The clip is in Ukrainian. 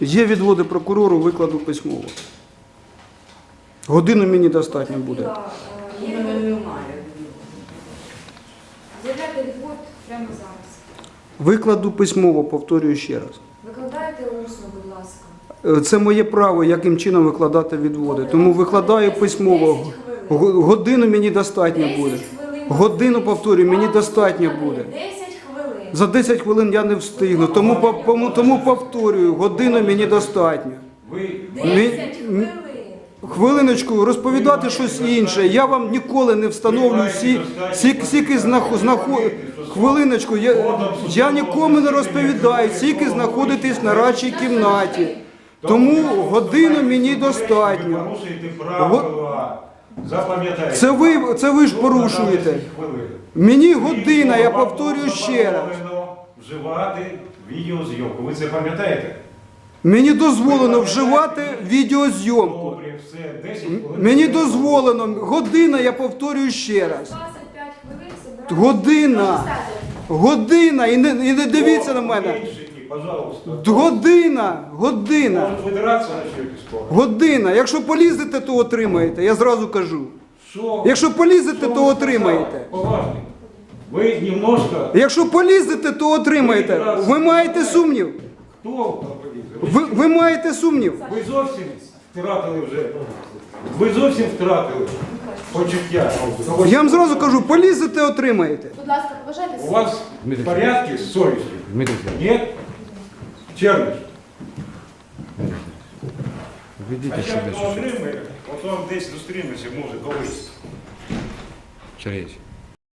Є відводи прокурору, викладу письмово. Годину мені достатньо буде. Е, Є відвод? Прямо зараз. Викладу письмово, повторюю ще раз. Викладайте усно, будь ласка. Е, Це моє право, яким чином викладати відводи. Тому викладаю письмово. 10 хвилин. Г- Годину мені достатньо буде. Годину, повторюю, мені достатньо буде. 10 хвилин. За 10 хвилин я не встигну, тому, по- тому, тому повторюю, годину мені достатньо. Ви 10 хвилин. Хвилиночку, розповідати щось інше. Я вам ніколи не встановлю всі, всі, скільки знаху, знаху, хвилиночку, я, я нікому не розповідаю, скільки знаходитесь на радчій кімнаті. Тому годину мені Ви достатньо. порушуєте правила. Запам'ятайте. Це ви, це ви ж порушуєте. Мені година, я повторюю ще раз. Вживати відеозйомку. Ви це пам'ятаєте? Мені дозволено вживати відеозйомку. Добре, все, 10 хвилин. Мені дозволено. Година, я повторюю ще раз. 25 хвилин собирайте. Година. Година. І не, і не дивіться на мене. Пожалуйста. Година. Година. Может видираться начнете скоро? Година. Якщо полізете, то отримаєте. Я зразу кажу. Що? Якщо полізете, Що то ви отримаєте. Поважний. Ви немножко... Якщо полізете, то отримаєте. Ви маєте сумнів. Хто там полізе? Ви, ви маєте сумнів. Ви зовсім втратили вже. Ви зовсім втратили почуття. Я вам зразу кажу, полізете, отримаєте. Будь ласка, побажайте У вас в порядки з совістю? Дмитрий Ні? Черниш. А ведите ще себя хто чуть-чуть. отримає, десь зустрінемося, може, колись. Сергеевич,